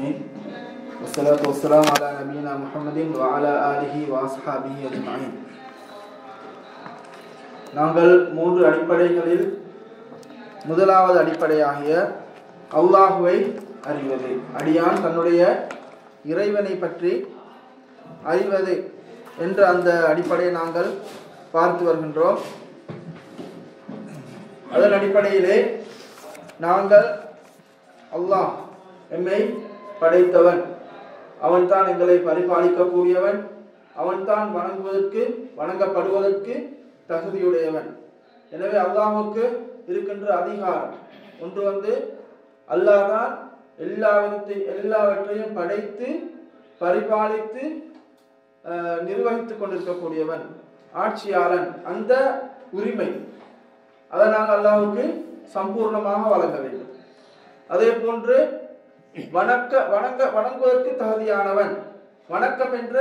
العالمين والصلاة والسلام على نبينا محمد وعلى آله وأصحابه أجمعين நாங்கள் மூன்று அடிப்படைகளில் முதலாவது அடிப்படையாகிய அல்லாஹுவை அறிவது அடியான் தன்னுடைய இறைவனை பற்றி அறிவது என்ற அந்த அடிப்படையை நாங்கள் பார்த்து வருகின்றோம் அதன் அடிப்படையிலே நாங்கள் அல்லாஹ் எம்மை படைத்தவன். அவன்தான் எங்களை பரிபாலிக்கக்கூடியவன். அவன்தான் வணங்குவதற்கு வணங்கப்படுவதற்கு தகுதியுடையவன். எனவே அல்லாஹுக்கு இருக்கின்ற அதிகாரம் ஒன்று வந்து அல்லாதான் எல்லாவிதத்தை எல்லாவற்றையும் படைத்து பரிபாலித்து அஹ், நிர்வகித்துக் கொண்டிருக்கக்கூடியவன் ஆட்சியாளன். அந்த உரிமை அதை நாங்கள் அல்லாவுக்கு சம்பூர்ணமாக வழங்க வேண்டும். அதே போன்று வணக்க வணங்க வணங்குவதற்கு தகுதியானவன். வணக்கம் என்ற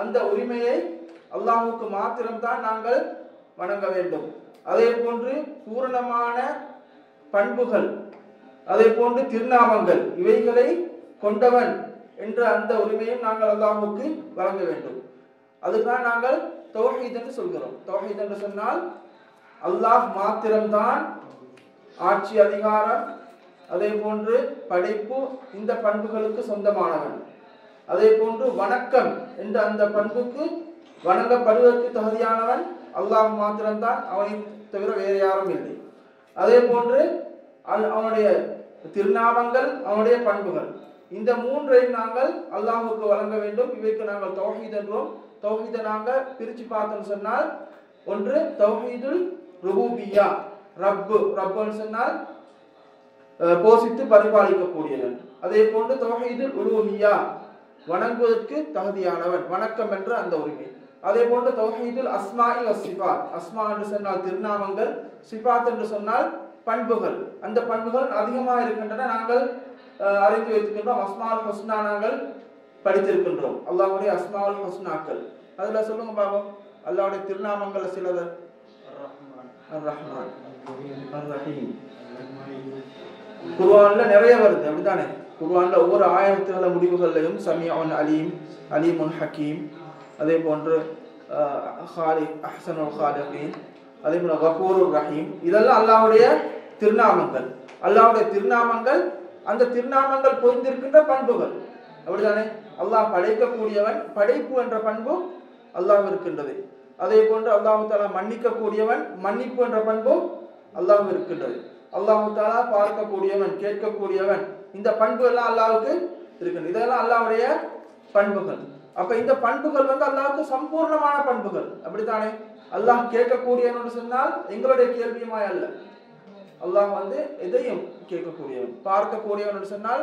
அந்த உரிமையை அல்லாஹுக்கு மாத்திரம்தான் நாங்கள் வணங்க வேண்டும். அதே போன்று பூரணமான பண்புகள் அதே போன்று திருநாமங்கள் இவைகளை கொண்டவன் என்ற அந்த உரிமையும் நாங்கள் அல்லாஹுக்கு வழங்க வேண்டும். அதுதான் நாங்கள் தௌஹீத் என்று சொல்கிறோம். தௌஹீத் என்று சொன்னால் அல்லாஹ் மாத்திரம்தான் ஆட்சி அதிகாரம் அதே போன்று படைப்பு இந்த பண்புகளுக்கு சொந்தமானவன். அதே போன்று வணக்கம் என்ற அந்த பண்புக்கு வணங்கப்படுவதற்கு தகுதியானவன் அல்லாஹ் மாத்திரம்தான் அவனை தவிர வேறு யாரும் இல்லை. அதே போன்று அவனுடைய திருநாமங்கள் அவனுடைய பண்புகள். இந்த மூன்றையும் நாங்கள் அல்லாஹுக்கு வழங்க வேண்டும். இவைக்கு நாங்கள் தௌஹீத் என்றோம் தௌஹீதை நாங்கள் பிரித்து பார்த்தோம்னு சொன்னால் ஒன்று தௌஹீதுல் ருபூபியா ரப்பு ரப்புன்னு சொன்னால் போஷித்து பரிபாலிக்கக்கூடியவன். அதே போன்று தௌஹீதுல் உலூஹியா வணங்குவதற்கு தகுதியானவன் வணக்கம் என்ற அந்த உரிமை. அதே போன்று தௌஹீதுல் அஸ்மாஇ வசிபாத் அஸ்மா என்று சொன்னால் திருநாமங்கள் சிபாத் என்று சொன்னால் பண்புகள். அந்த பண்புகள் அதிகமாக இருக்கின்றன. நாங்கள் அறிந்து வைத்திருக்கின்றோம். அஸ்மால் ஹுஸ்னா நாங்கள் படித்திருக்கின்றோம். அல்லாஹ்வுடைய அஸ்மாவுல் ஹுஸ்னாக்கள். அதுல சொல்லுங்க பாபம். அல்லாஹ்வுடைய திருநாமங்கள் சிலது. அர் ரஹ்மான் அர் ரஹீம் குர்ஆன்ல நிறைய வருது அப்படித்தானே? குர்ஆன்ல ஒவ்வொரு ஆயிரத்துகள முடிவுகள்லையும் சமியான் அலீம் அலீமுன் ஹக்கீம் அதே போன்று ஹாலி ஹாலிக் அஹ்சனுல் ஹாலிகீன் அதே போல கபூர் ரஹீம். இதெல்லாம் அல்லாவுடைய திருநாமங்கள். அல்லாவுடைய திருநாமங்கள் அந்த திருநாமங்கள் பொருந்திருக்கின்ற பண்புகள். அப்படிதானே அல்லாஹ் படைக்கக்கூடியவன் படைப்பு என்ற பண்பும் அல்லாஹ் இருக்கின்றது. அதே போன்று அல்லாஹு தாலா மன்னிக்கக்கூடியவன் மன்னிப்பு என்ற பண்பும் அல்லாஹ் இருக்கின்றது. அல்லாஹாலா பார்க்கக்கூடியவன் கேட்கக்கூடியவன். இந்த பண்பு எல்லாம் அல்லாவுக்கு இருக்குது இதெல்லாம் அல்லாவுடைய பண்புகள். அப்ப இந்த பண்புகள் வந்து அல்லாவுக்கு சம்பூர்ணமான பண்புகள். அப்படித்தானே? அல்லாஹ் கேட்கக்கூடியவன் என்று சொன்னால் எங்களுடைய கேள்வியுமாய் அல்ல. அல்லாஹ் வந்து எதையும் கேட்கக்கூடியவன் பார்க்கக்கூடியவன் என்று சொன்னால்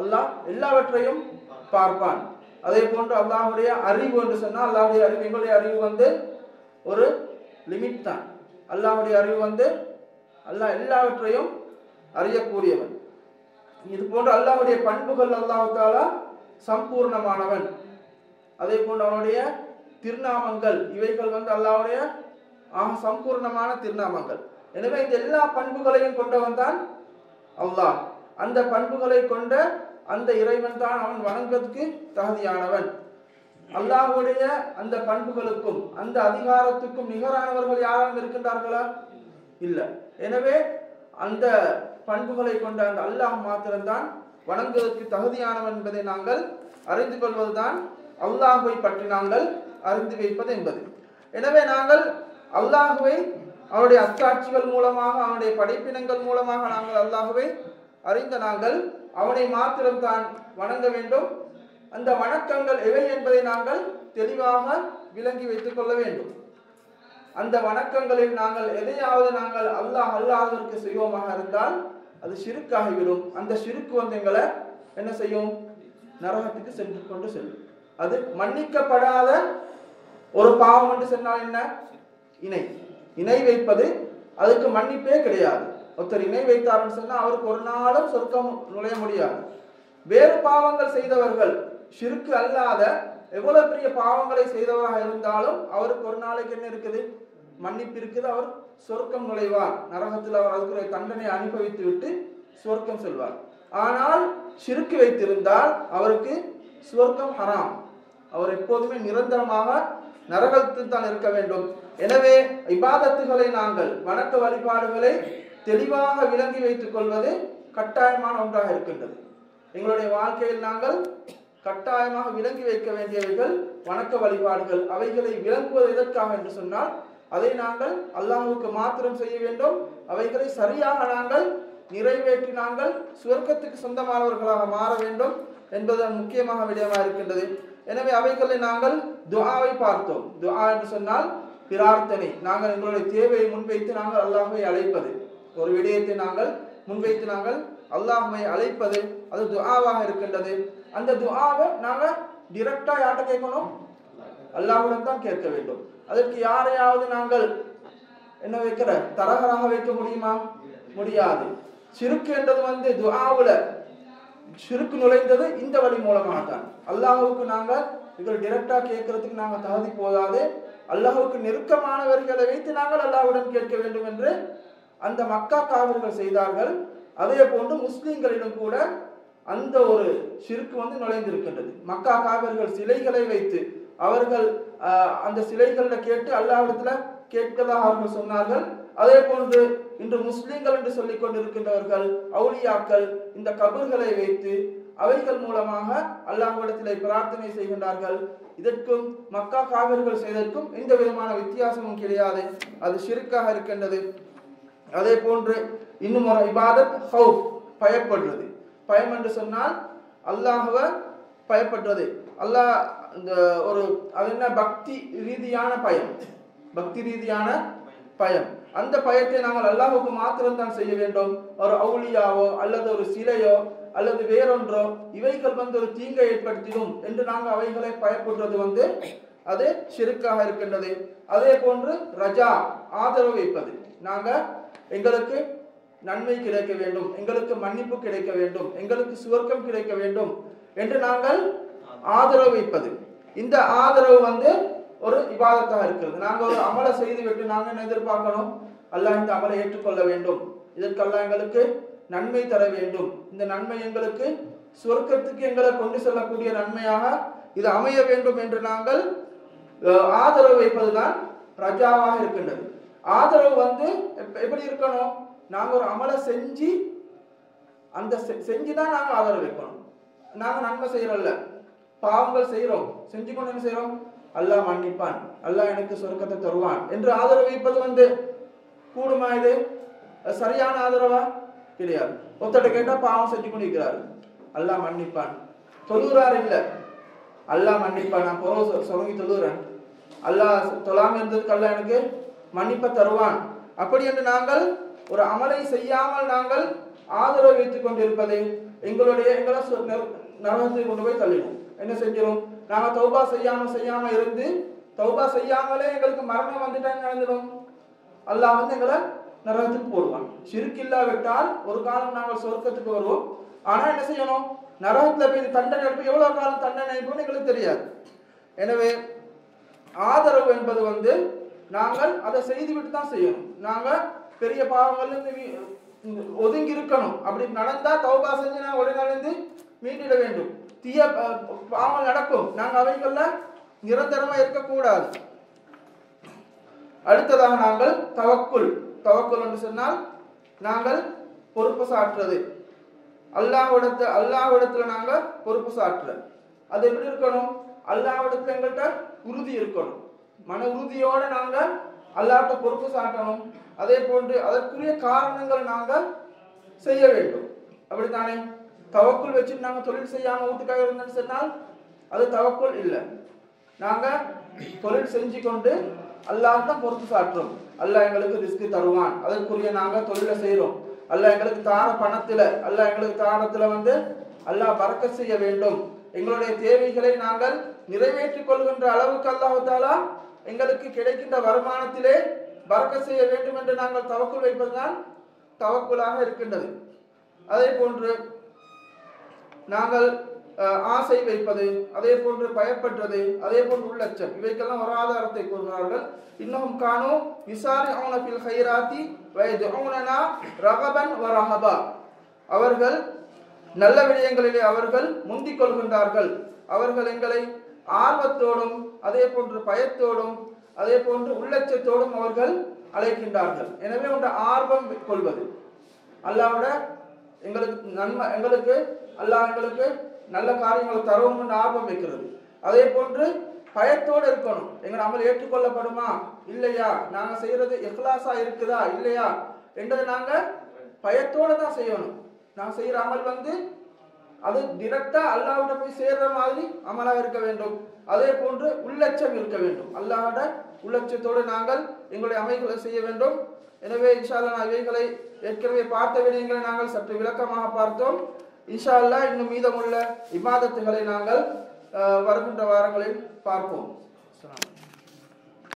அல்லாஹ் எல்லாவற்றையும் பார்ப்பான். அதே போன்று அல்லாஹுடைய அறிவு என்று சொன்னால் அல்லாஹுடைய அறிவு எங்களுடைய அறிவு வந்து ஒரு லிமிட் தான். அல்லாஹுடைய அறிவு வந்து அல்லாஹ் எல்லாவற்றையும் அறியக்கூடியவன். இது போன்ற அல்லாவுடைய பண்புகள் அல்லாஹ் சம்பூர்ணமானவன். அதே போன்று அவனுடைய திருநாமங்கள் இவைகள் வந்து அல்லாவுடைய ஆக சம்பூர்ணமான திருநாமங்கள். எனவே இந்த எல்லா பண்புகளையும் கொண்டவன் தான் அல்லாஹ். அந்த பண்புகளை கொண்ட அந்த இறைவன் தான் அவன் வணங்கத்துக்கு தகுதியானவன். அல்லாஹுடைய அந்த பண்புகளுக்கும் அந்த அதிகாரத்துக்கும் நிகரானவர்கள் யாரும் இருக்கின்றார்களா? இல்லை. எனவே அந்த பண்புகளை கொண்ட அந்த அல்லாஹ் மாத்திரம்தான் வணங்குவதற்கு தகுதியானவன் என்பதை நாங்கள் அறிந்து கொள்வதுதான் அல்லாஹுவை பற்றி நாங்கள் அறிந்து வைப்பது என்பது. எனவே நாங்கள் அல்லாஹுவை அவருடைய அத்தாட்சிகள் மூலமாக அவனுடைய படைப்பினங்கள் மூலமாக நாங்கள் அல்லாஹுவை அறிந்த நாங்கள் அவனை மாத்திரம்தான் வணங்க வேண்டும். அந்த வணக்கங்கள் எவை என்பதை நாங்கள் தெளிவாக விளங்கி வைத்துக் கொள்ள வேண்டும். அந்த வணக்கங்களில் நாங்கள் எதையாவது நாங்கள் அல்லாஹ் அல்லாதவருக்கு செய்வோமாக இருந்தால் அது சிறுக்காகிவிடும். அந்த சிறுக்கு வந்து எங்களை என்ன செய்யும்? நரகத்துக்கு சென்று கொண்டு செல்லும். அது மன்னிக்கப்படாத ஒரு பாவம் என்று சொன்னால் என்ன? இணை. இணை வைப்பது அதுக்கு மன்னிப்பே கிடையாது. ஒருத்தர் இணை வைத்தார்னு சொன்னால் அவருக்கு ஒரு நாளும் சொர்க்கம் நுழைய முடியாது. வேறு பாவங்கள் செய்தவர்கள் சிறுக்கு அல்லாத எவ்வளவு பெரிய பாவங்களை செய்தவராக இருந்தாலும் அவருக்கு ஒரு நாளைக்கு என்ன இருக்குது? மன்னிப்பு இருக்குது அவர் சொர்க்கம் நுழைவார். நரகத்தில் அவர் அதுக்குரிய தண்டனை அனுபவித்து விட்டு சொர்க்கம் செல்வார். ஆனால் சிறுக்கு வைத்திருந்தால் அவருக்கு சுவர்க்கம் ஹராம். அவர் எப்போதுமே நிரந்தரமாக நரகத்தில் தான் இருக்க வேண்டும். எனவே இபாதத்துகளை நாங்கள் வணக்க வழிபாடுகளை தெளிவாக விளங்கி வைத்துக் கொள்வது கட்டாயமான ஒன்றாக இருக்கின்றது. எங்களுடைய வாழ்க்கையில் நாங்கள் கட்டாயமாக விளங்கி வைக்க வேண்டியவைகள் வணக்க வழிபாடுகள். அவைகளை விளங்குவது எதற்காக என்று சொன்னால் அதை நாங்கள் அல்லாஹுக்கு மாத்திரம் செய்ய வேண்டும். அவைகளை சரியாக நாங்கள் நிறைவேற்றி நாங்கள் சுவர்க்கத்துக்கு சொந்தமானவர்களாக மாற வேண்டும் என்பதுதான் முக்கியமாக விடயமாக இருக்கின்றது. எனவே அவைகளை நாங்கள் துஆவை பார்த்தோம். துஆ என்று சொன்னால் பிரார்த்தனை. நாங்கள் எங்களுடைய தேவையை முன்வைத்து நாங்கள் அல்லாஹுவை அழைப்பது. ஒரு விடயத்தை நாங்கள் முன்வைத்து நாங்கள் அல்லாஹை அழைப்பது. அது துஆவாக இருக்கின்றது. அந்த துஆவை நாங்கள் டிரெக்டாக யார்கிட்ட கேட்கணும்? அல்லாஹ்விடம் தான் கேட்க வேண்டும். அதற்கு யாரையாவது நாங்கள் என்ன வைக்கிற தரகராக வைக்க முடியுமா? முடியாது. சிறுக்கு என்றது வந்து துஆவுல சிறுக்கு நுழைந்தது இந்த வழி மூலமாக தான் அல்லாஹுக்கு நாங்கள் இதில் டிரெக்டா கேட்கறதுக்கு நாங்கள் தகுதி போதாது. அல்லாஹுக்கு நெருக்கமானவர்களை வைத்து நாங்கள் அல்லாஹ்விடம் கேட்க வேண்டும் என்று அந்த மக்கா காவர்கள் செய்தார்கள். அதே போன்று முஸ்லீம்களிடம் கூட அந்த ஒரு சிறுக்கு வந்து நுழைந்திருக்கின்றது. மக்கா காவர்கள் சிலைகளை வைத்து அவர்கள் அந்த சிலைகள்ல கேட்டு அல்லாஹ்விடத்துல கேட்கதாக அவர்கள் சொன்னார்கள். அதே போன்று இன்று முஸ்லிம்கள் என்று சொல்லிக் கொண்டிருக்கின்றவர்கள் அவுளியாக்கள் இந்த கபர்களை வைத்து அவைகள் மூலமாக அல்லாஹ்விடத்திலே பிரார்த்தனை செய்கின்றார்கள். இதற்கும் மக்கா காவிர்கள் செய்ததற்கும் எந்த விதமான வித்தியாசமும் கிடையாது. அது சிறுக்காக இருக்கின்றது. அதே போன்று இன்னும் ஒரு இபாதத் ஹவுப் பயப்படுறது. பயம் என்று சொன்னால் அல்லாஹுவ பயப்படுறது அல்லாஹ் இந்த ஒரு அது என்ன பக்தி ரீதியான பயம். பக்தி ரீதியான பயம். அந்த பயத்தை நாங்கள் அல்லாஹுக்கு மாத்திரம் தான் செய்ய வேண்டும். ஒரு அவுளியாவோ அல்லது ஒரு சிலையோ அல்லது வேறொன்றோ இவைகள் வந்து ஒரு தீங்கை ஏற்படுத்திடும் என்று நாங்கள் அவைகளை பயப்படுறது வந்து அது செருக்காக இருக்கின்றது. அதே போன்று ரஜா ஆதரவு வைப்பது. நாங்கள் எங்களுக்கு நன்மை கிடைக்க வேண்டும். எங்களுக்கு மன்னிப்பு கிடைக்க வேண்டும். எங்களுக்கு சுவர்க்கம் கிடைக்க வேண்டும். என்று நாங்கள் ஆதரவு வைப்பது. இந்த ஆதரவு வந்து ஒரு விவாதத்தாக இருக்கிறது. நாங்கள் ஒரு அமலை செய்து விட்டு நாங்கள் என்ன எதிர்பார்க்கணும்? அல்லாஹ் இந்த அமலை ஏற்றுக்கொள்ள வேண்டும். இதற்கெல்லாம் எங்களுக்கு நன்மை தர வேண்டும். இந்த நன்மை எங்களுக்கு சொர்க்கத்துக்கு எங்களை கொண்டு செல்லக்கூடிய நன்மையாக இது அமைய வேண்டும் என்று நாங்கள் ஆதரவு வைப்பதுதான் ரஜாவாக இருக்கின்றது. ஆதரவு வந்து எப்ப- எப்படி இருக்கணும்? நாங்கள் ஒரு அமலை செஞ்சு அந்த செ- செஞ்சுதான் நாங்கள் ஆதரவு வைக்கணும். நாங்கள் நன்மை செய்யறோம்ல. பாவங்கள் செய்யறோம் செஞ்சு கொண்டு என்ன செய்யறோம் அல்லாஹ் மன்னிப்பான். அல்லாஹ் எனக்கு சொர்க்கத்தை தருவான் என்று ஆதரவு வைப்பது வந்து கூடுமா இது? அது சரியான ஆதரவா? கிடையாது. ஒருத்தட்ட கேட்டா பாவம் செஞ்சு கொண்டு இருக்கிறாரு. அல்லாஹ் மன்னிப்பான். தொழுகிறார் இல்ல. அல்லாஹ் மன்னிப்பான். நான் போக சொல்லி தொழுகிறேன். அல்லாஹ் தொழாம இருந்ததுக்கு அல்லாஹ் எனக்கு மன்னிப்பை தருவான். அப்படி என்று நாங்கள் ஒரு அமலை செய்யாமல் நாங்கள் ஆதரவு வைத்துக் கொண்டிருப்பதை எங்களுடைய எங்களை சொ- நரகத்தை கொண்டு போய் தள்ளிடும் என்ன செஞ்சிடும் நாங்க தௌபா செய்யாம செய்யாம இருந்து தௌபா செய்யாமலே எங்களுக்கு மரணம் வந்துட்டாங்க நடந்துடும்? அல்லாஹ் வந்து எங்களை நரகத்துக்கு போடுவான். ஷிர்க் இல்லாவிட்டால் ஒரு காலம் நாங்கள் சொர்க்கத்துக்கு வருவோம். ஆனா என்ன செய்யணும்? நரகத்துல போய் தண்டனை எடுப்பு எவ்வளவு காலம் தண்டனை எடுப்போம்னு எங்களுக்கு தெரியாது. எனவே ஆதரவு என்பது வந்து நாங்கள் அதை செய்துவிட்டு தான் செய்யணும். நாங்கள் பெரிய பாவங்கள்லேருந்து ஒதுங்கி இருக்கணும். அப்படி நடந்தா தௌபா செஞ்சு நாங்கள் உடனே மீண்டிட வேண்டும். தீய ப- பாவம் நடக்கும். நாங்க அவைகள்ல நிரந்தரமா இருக்கக்கூடாது. அடுத்ததாக நாங்கள் தவக்குள். தவக்குள் என்று சொன்னால் நாங்கள் பொறுப்பு சாற்றுறது அல்லாஹ்விடத்து அல்லாஹ்விடத்துல நாங்க பொறுப்பு சாற்றுறது அது எப்படி இருக்கணும்? அல்லாஹ்விடத்துல எங்கள்கிட்ட உறுதி இருக்கணும். மன உறுதியோட நாங்க அல்லாட்ட பொறுப்பு சாட்டணும். அதே போன்று அதற்குரிய காரணங்களை நாங்கள் செய்ய வேண்டும். அப்படித்தானே? தவக்குள் வச்சுட்டு நாங்கள் தொழில் செய்யாம வீட்டுக்காக இருந்தோம்னு சொன்னால் அது தவக்குள் இல்லை. நாங்க தொழில் செஞ்சு கொண்டு அல்லாஹ் தான் பொறுத்து சாட்டுறோம். அல்லாஹ் எங்களுக்கு ரிஸ்க் தருவான். அதற்குரிய நாங்க தொழிலை செய்கிறோம் அல்லாஹ் எங்களுக்கு தார பணத்துல அல்லாஹ் எங்களுக்கு தாரத்துல வந்து அல்லாஹ் பறக்க செய்ய வேண்டும். எங்களுடைய தேவைகளை நாங்கள் நிறைவேற்றிக் கொள்கின்ற அளவுக்கு அல்லாவதாலா எங்களுக்கு கிடைக்கின்ற வருமானத்திலே பறக்க செய்ய வேண்டும் என்று நாங்கள் தவக்குள் வைப்பதுதான் தவக்குலாக இருக்கின்றது. அதே போன்று நாங்கள் ஆசை வைப்பது அதே போன்று பயப்படுறது அதே போன்று உள்ளச்சம் இவைக்கெல்லாம் ஒரு ஆதாரத்தை கூறினார்கள் இன்னும் காணோ விசாரி அவனபில் ஹைராத்தி வயது ரகபன் வரஹபா அவர்கள் நல்ல விடயங்களிலே அவர்கள் முந்திக் கொள்கின்றார்கள். அவர்கள் எங்களை ஆர்வத்தோடும் அதே போன்று பயத்தோடும் அதே போன்று உள்ளச்சத்தோடும் அவர்கள் அழைக்கின்றார்கள். எனவே உண்ட ஆர்வம் கொள்வது. அல்லாவோட எங்களுக்கு நன்மை எங்களுக்கு அல்லாஹ் எங்களுக்கு நல்ல காரியங்களை தருவோம்னு ஆர்வம் வைக்கிறது. அதே போன்று பயத்தோடு இருக்கணும். எங்கள் அமல் ஏற்றுக்கொள்ளப்படுமா? இல்லையா? நாங்கள் செய்யறது இஹ்லாஸா இருக்குதா? இல்லையா? என்றதை நாங்கள் பயத்தோடு தான் செய்யணும். நான் செய்யற அமல் வந்து அது டிரெக்டா அல்லாவிட போய் சேர்ற மாதிரி அமலாக இருக்க வேண்டும். அதே போன்று உள்ளச்சம் இருக்க வேண்டும். அல்லாவோட உள்ளட்சத்தோடு நாங்கள் எங்களுடைய அமைகளை செய்ய வேண்டும். எனவே இன்ஷா நான் இவைகளை ஏற்கனவே பார்த்த விடயங்களை நாங்கள் சற்று விளக்கமாக பார்த்தோம். இன்ஷா அல்லாஹ் இன்னும் மீதமுள்ள இபாதத்துகளை நாங்கள் வருகின்ற வாரங்களில் பார்ப்போம்.